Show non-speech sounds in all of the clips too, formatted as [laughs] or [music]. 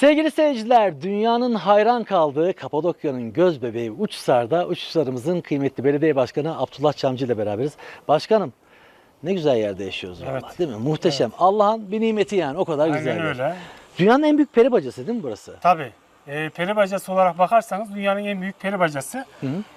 Sevgili seyirciler, dünyanın hayran kaldığı Kapadokya'nın göz bebeği Uçsar'da Uçsar'ımızın kıymetli belediye başkanı Abdullah Çamcı ile beraberiz. Başkanım ne güzel yerde yaşıyoruz Evet. vallahi değil mi? Muhteşem. Allah'ın bir nimeti yani o kadar Aynen güzel. öyle. Dünyanın en büyük peri bacası değil mi burası? Tabii. E, peri bacası olarak bakarsanız dünyanın en büyük peri bacası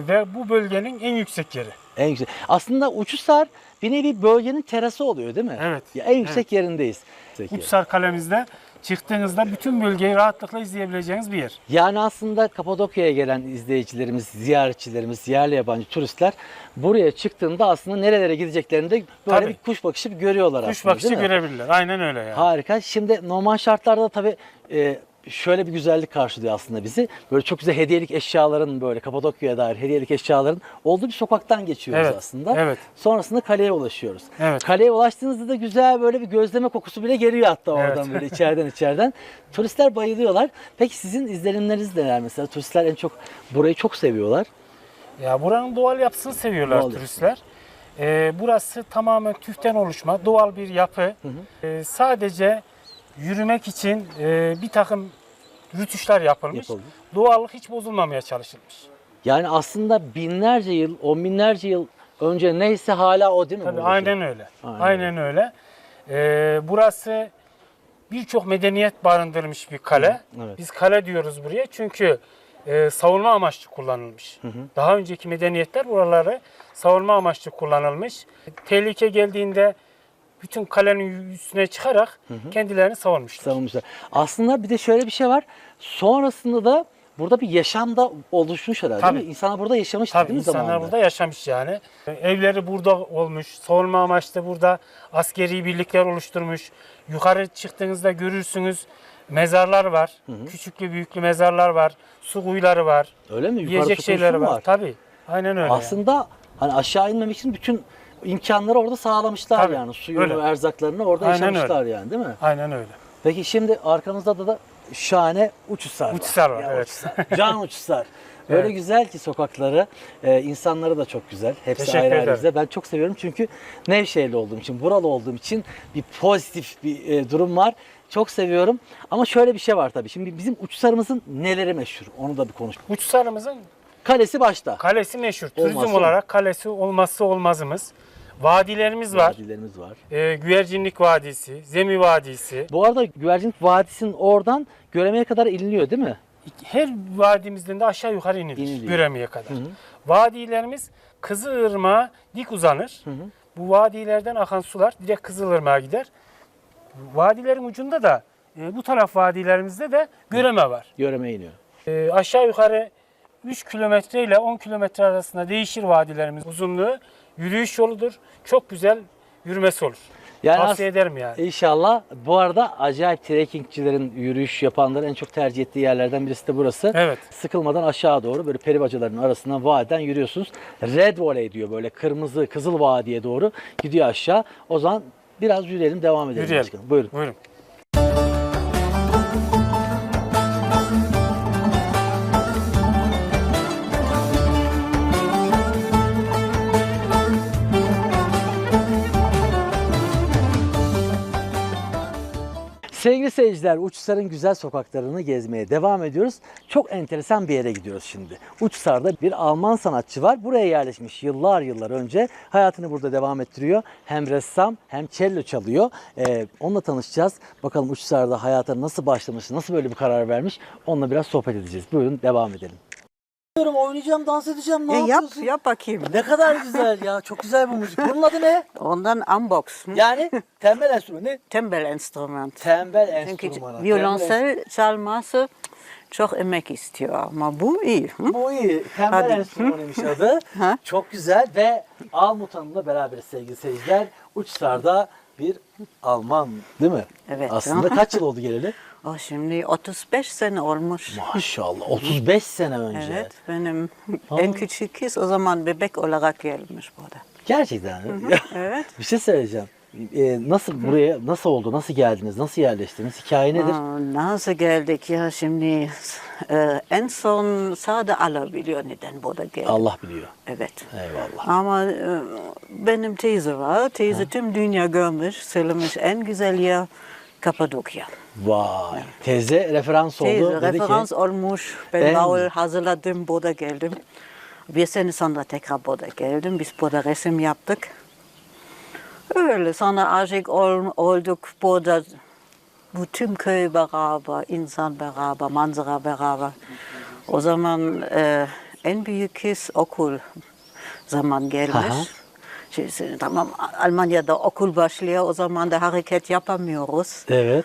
ve bu bölgenin en yüksek yeri. En yüksek. Aslında Uçsar bir nevi bölgenin terası oluyor değil mi? Evet. Ya en yüksek yerindeyiz. Yüksek yer. Uçsar kalemizde çıktığınızda bütün bölgeyi rahatlıkla izleyebileceğiniz bir yer. Yani aslında Kapadokya'ya gelen izleyicilerimiz, ziyaretçilerimiz, yerli yabancı turistler buraya çıktığında aslında nerelere gideceklerini de böyle Tabii. bir kuş bakışı görüyorlar Kuş aslında bakışı değil mi? görebilirler. Aynen öyle yani. Harika. Şimdi normal şartlarda da tabii e, şöyle bir güzellik karşılıyor aslında bizi. Böyle çok güzel hediyelik eşyaların böyle Kapadokya'ya dair hediyelik eşyaların olduğu bir sokaktan geçiyoruz Evet, aslında. evet. Sonrasında kaleye ulaşıyoruz. Evet. Kaleye ulaştığınızda da güzel böyle bir gözleme kokusu bile geliyor hatta Evet. oradan böyle içeriden içeriden. [laughs] Turistler bayılıyorlar. Peki sizin izlenimleriniz neler mesela? Turistler en çok burayı çok seviyorlar. Ya buranın doğal yapısını seviyorlar Doğal turistler. E, burası tamamen tüften oluşma, doğal bir yapı. E, sadece yürümek için e, bir takım rütuşlar yapılmış. Yapıldı. Doğallık hiç bozulmamaya çalışılmış. Yani aslında binlerce yıl, on binlerce yıl önce neyse hala o değil mi? Tabii aynen öyle. Aynen Aynen, öyle. Ee, burası birçok medeniyet barındırmış bir kale. evet. Biz kale diyoruz buraya çünkü e, savunma amaçlı kullanılmış. Daha önceki medeniyetler buraları savunma amaçlı kullanılmış. Tehlike geldiğinde bütün kalenin üstüne çıkarak kendilerini savunmuşlar. savunmuşlar. Aslında bir de şöyle bir şey var. Sonrasında da burada bir yaşam da oluşmuş herhalde değil Tabii. mi? İnsanlar burada yaşamış Tabii değil mi insanlar zamanında? burada yaşamış yani. Evleri burada olmuş, savunma amaçlı burada askeri birlikler oluşturmuş. Yukarı çıktığınızda görürsünüz mezarlar var. Küçüklü büyüklü mezarlar var. Su kuyuları var. Öyle mi? Yukarıda Yiyecek su kuyusu mu var. Tabii. Aynen öyle. yani. Aslında hani aşağı inmemek için bütün imkanları orada sağlamışlar Tabii, yani. Suyunu, öyle. erzaklarını orada Aynen yaşamışlar yani değil mi? Aynen öyle. Peki şimdi arkamızda da, da şahane uçuşlar var. Uçsar var, Ya evet. uçsar. Can [laughs] uçuşlar. Öyle Evet. güzel ki sokakları, e, insanları da çok güzel. Hepsi Teşekkür ayrı ayrı güzel. Ben çok seviyorum çünkü Nevşehirli olduğum için, buralı olduğum için bir pozitif bir e, durum var. Çok seviyorum. Ama şöyle bir şey var tabii. Şimdi bizim uçsarımızın neleri meşhur? Onu da bir konuş. Uçsarımızın Kalesi başta. kalesi meşhur. Turizm olarak kalesi olmazsa olmazımız. Vadilerimiz var. Vadilerimiz var. Ee, Güvercinlik Vadisi, Zemi Vadisi. Bu arada Güvercinlik Vadisi'nin oradan Göreme'ye kadar iniliyor değil mi? Her vadimizden de aşağı yukarı inilir. İniliyor. Göremeye kadar. Vadilerimiz Kızılırmak'a dik uzanır. Bu vadilerden akan sular direkt Kızılırmak'a gider. Vadilerin ucunda da e, bu taraf vadilerimizde de Göreme var. Göreme'ye iniyor. E, aşağı yukarı 3 kilometre ile 10 kilometre arasında değişir vadilerimiz uzunluğu. Yürüyüş yoludur. Çok güzel yürümesi olur. Yani Tavsiye ederim yani. İnşallah. Bu arada acayip trekkingçilerin, yürüyüş yapanların en çok tercih ettiği yerlerden birisi de burası. Evet. Sıkılmadan aşağı doğru böyle peribacaların arasından vadiden yürüyorsunuz. Red Valley diyor böyle kırmızı, kızıl vadiye doğru gidiyor aşağı. O zaman biraz yürüyelim, devam edelim. Yürüyelim. başkanım. Buyurun. Buyurun. Seyirciler, Uçsar'ın güzel sokaklarını gezmeye devam ediyoruz. Çok enteresan bir yere gidiyoruz şimdi. Uçsar'da bir Alman sanatçı var. Buraya yerleşmiş yıllar yıllar önce. Hayatını burada devam ettiriyor. Hem ressam hem cello çalıyor. Ee, onunla tanışacağız. Bakalım Uçsar'da hayata nasıl başlamış, nasıl böyle bir karar vermiş. Onunla biraz sohbet edeceğiz. Buyurun devam edelim. Oynayacağım, dans edeceğim. Ne E, yap, yapıyorsun? yap bakayım. Ne kadar güzel ya. Çok güzel bu müzik. Bunun adı ne? Ondan unbox. Yani tembel enstrümanı. Tembel instrument. Tembel Çünkü enstrümanı. violonsel çalması çok emek istiyor ama bu iyi. Hı? Bu iyi. Tembel Hadi. enstrümanıymış adı. Ha? Çok güzel ve Almut Hanım'la beraberiz sevgili seyirciler. Uçsar'da bir Alman değil mi? Evet. Aslında kaç yıl oldu geleli? [laughs] O şimdi 35 sene olmuş. Maşallah 35 sene önce. Evet, benim en küçük kız o zaman bebek olarak gelmiş burada. Gerçekten. mi? [laughs] Evet. bir şey söyleyeceğim. Ee, nasıl buraya nasıl oldu? Nasıl geldiniz? Nasıl yerleştiniz? Hikaye nedir? Aa, nasıl geldik ya şimdi e, en son sadece Allah biliyor neden burada geldik. Allah biliyor. Evet. Eyvallah. Ama e, benim teyze var. Teyze tüm dünya görmüş, söylemiş en güzel yer Kapadokya. Vay. Teyze referans oldu. Teyze Dedi referans ki, olmuş. En- Ben bavul hazırladım, burada geldim. Bir sene sonra tekrar burada geldim. Biz burada resim yaptık. Öyle sonra aşık ol- olduk burada. Bütün köy beraber, insan beraber, manzara beraber. O zaman e, en büyük kız okul zaman gelmiş. Aha. Şimdi, tamam Almanya'da okul başlıyor o zaman da hareket yapamıyoruz. evet.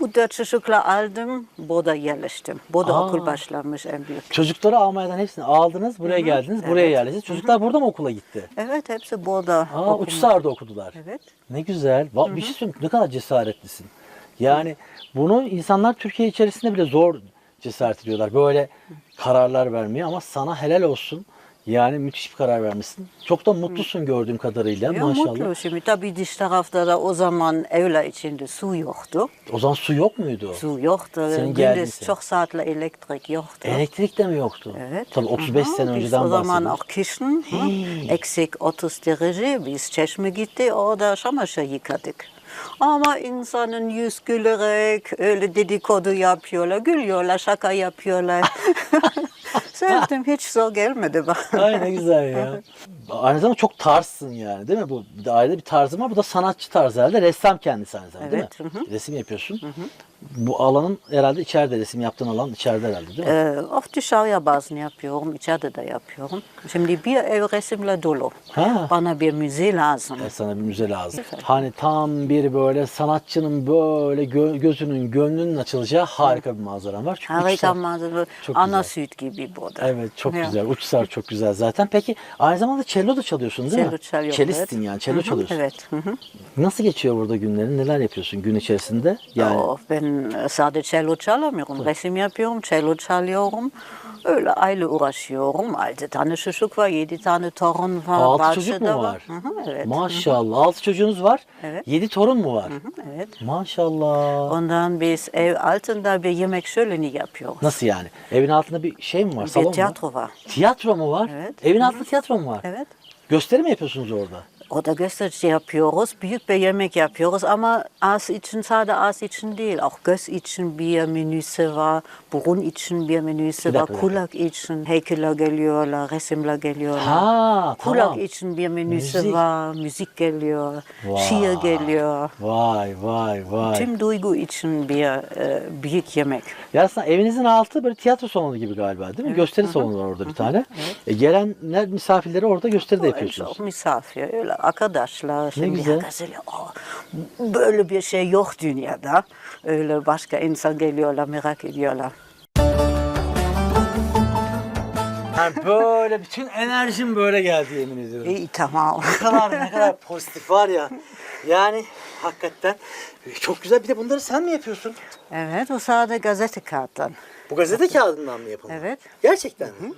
Bu dört çocukla aldım, burada yerleştim. Burada Aa. okul başlamış en büyük. Çocukları Almanya'dan hepsini aldınız, buraya geldiniz, buraya Evet. yerleştiniz. Çocuklar burada mı okula gitti? Evet, hepsi burada. Aa. Uçsar'da okudular. Evet. Ne güzel. Va- Bir şey söyleyeyim, ne kadar cesaretlisin. Yani bunu insanlar Türkiye içerisinde bile zor cesaret ediyorlar. Böyle kararlar vermeye ama sana helal olsun. Yani müthiş bir karar vermişsin. Çok da mutlusun gördüğüm kadarıyla Ya maşallah. mutlu şimdi. Tabii dış tarafta da o zaman evler içinde su yoktu. O zaman su yok muydu? Su yoktu. Senin Gündüz çok saatle elektrik yoktu. Elektrik de mi yoktu? Evet. Tabii 35 Aha, sene biz önceden O zaman bahsediyoruz. kışın. Eksik 30 derece biz çeşme gitti orada çamaşır yıkadık. Ama insanın yüz gülerek öyle dedikodu yapıyorlar, gülüyorlar, şaka yapıyorlar. [laughs] Sevdim hiç zor gelmedi bana. Ay ne güzel ya. Aynı zamanda çok tarzsın yani değil mi? Bu bir de ayrı bir tarzın var. Bu da sanatçı tarzı herhalde. Ressam kendisi aynı zamanda Evet, değil mi? hı hı. Resim yapıyorsun. Bu alanın herhalde içeride resim yaptığın alan içeride herhalde değil mi? Ee, of dışarıya bazen yapıyorum, içeride de yapıyorum. Şimdi bir ev resimle dolu. Ha. Bana bir müze lazım. Evet, sana bir müze lazım. Hani tam bir böyle sanatçının böyle gö- gözünün, gönlünün açılacağı harika bir manzaran var. Çünkü Harika Uçsar- manzara, Çok ana güzel. süt gibi burada. Evet çok Ya. güzel. Uçsar çok güzel zaten. Peki aynı zamanda cello da çalıyorsun değil mi? Cello çalıyorum. Çelistin evet. yani. Cello Hı hı, çalıyorsun. Evet. hı hı. Nasıl geçiyor burada günlerin? Neler yapıyorsun gün içerisinde? Yani Oh, ben sadece cello çalamıyorum. Resim yapıyorum, cello çalıyorum. Öyle aile uğraşıyorum. Altı tane çocuk var, yedi tane torun var. altı çocuk mu var? Hı hı, evet. Maşallah. Altı çocuğunuz var. Evet. Yedi torun mu var? Evet. Maşallah. Ondan biz ev altında bir yemek şöleni yapıyoruz. Nasıl yani? Evin altında bir şey mi var? Salon Bir mu? tiyatro var. Tiyatro mu var? Evet. Evin altında tiyatro mu var? Evet. Gösteri mi yapıyorsunuz orada? Orada gösterici yapıyoruz, büyük bir yemek yapıyoruz ama az için, sadece az için değil. Auch göz için bir menüsü var, burun için bir menüsü var, kulak için heykeller geliyorlar, resimler geliyorlar. Ha, Kulak tamam. için bir menüsü Müzik. var, müzik geliyor, Vay. şiir geliyor. Vay vay vay. Tüm duygu için bir e, büyük yemek. Ya aslında evinizin altı böyle tiyatro salonu gibi galiba değil mi? Gösteri salonu var orada bir tane. E, gelenler misafirleri orada gösteri de yapıyorsunuz. Çok misafir, öyle arkadaşlar. Şimdi güzel. herkes öyle, "Aa, böyle bir şey yok dünyada. Öyle başka insan geliyorlar, merak ediyorlar. Yani böyle bütün enerjim böyle geldi yemin ediyorum. İyi tamam. Ne kadar ne kadar [laughs] pozitif var ya. Yani hakikaten çok güzel. Bir de bunları sen mi yapıyorsun? evet, o sadece gazete kağıttan. Bu gazete kağıdından mı yapıldı? Evet. Gerçekten mi?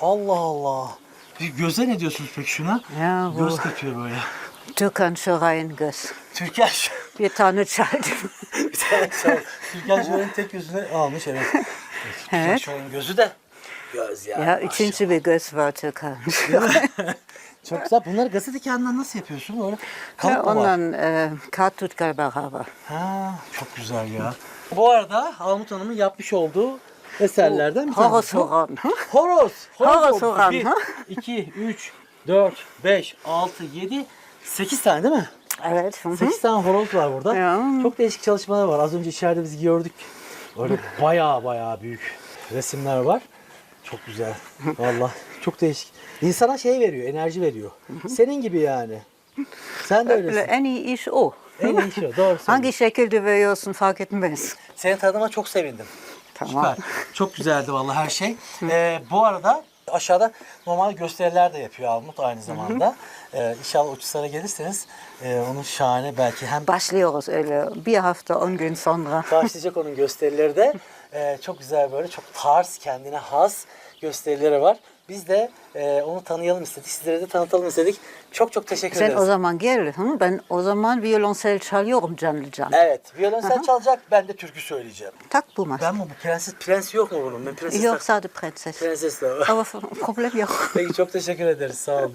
Allah Allah. Bir göze ne diyorsunuz peki şuna? Ya bu Göz katıyor böyle. Türkan Şoray'ın göz. Türkan Bir tane çaldım. bir tane sağ Türkan Şoray'ın tek gözünü almış evet. [laughs] Türkan Evet. Şoray'ın gözü de göz ya. ya üçüncü bir göz var Türkan. [laughs] Çok güzel. Bunları gazete kağıdından nasıl yapıyorsun? Öyle Ya kalıp mı var? ondan e, kağıt tutkal beraber. Ha, çok güzel ya. Bu arada Almut Hanım'ın yapmış olduğu eserlerden bir Horoz tanesi. bu. Horan. Horoz. Horoz. Horan, 1, ha? 2, 3, 4, 5, 6, 7, 8 tane değil mi? Evet. hı hı. 8 tane horoz var burada. Ya. Çok değişik çalışmalar var. Az önce içeride biz gördük. Öyle baya baya büyük resimler var. Çok güzel. Valla çok değişik. İnsana şey veriyor, enerji veriyor. Senin gibi yani. Sen de Öyle öylesin. en iyi iş o. En iyi şey o. Doğru söylüyorsun. Hangi şekilde veriyorsun fark etmez. Seni tanıdığıma çok sevindim. Tamam. Süper. Çok güzeldi vallahi her şey. Ee, bu arada aşağıda normal gösteriler de yapıyor Almut aynı zamanda. Ee, inşallah uçuşlara gelirseniz e, onun şahane belki hem Başlıyoruz öyle bir hafta on gün sonra. başlayacak onun gösterileri de. [laughs] Ee, çok güzel böyle çok tarz kendine has gösterileri var. Biz de e, onu tanıyalım istedik. Sizlere de tanıtalım istedik. Çok çok teşekkür Sen ederiz. o zaman gel. Hı? Ben o zaman violonsel çalıyorum canlı canlı. Evet, violonsel çalacak, ben de türkü söyleyeceğim. Tak bu mas. Ben mi bu prenses, prens yok mu bunun? Ben prenses Yok tak- sadece prenses. Prenses de var. Ama problem yok. Peki çok teşekkür ederiz. Sağ olun.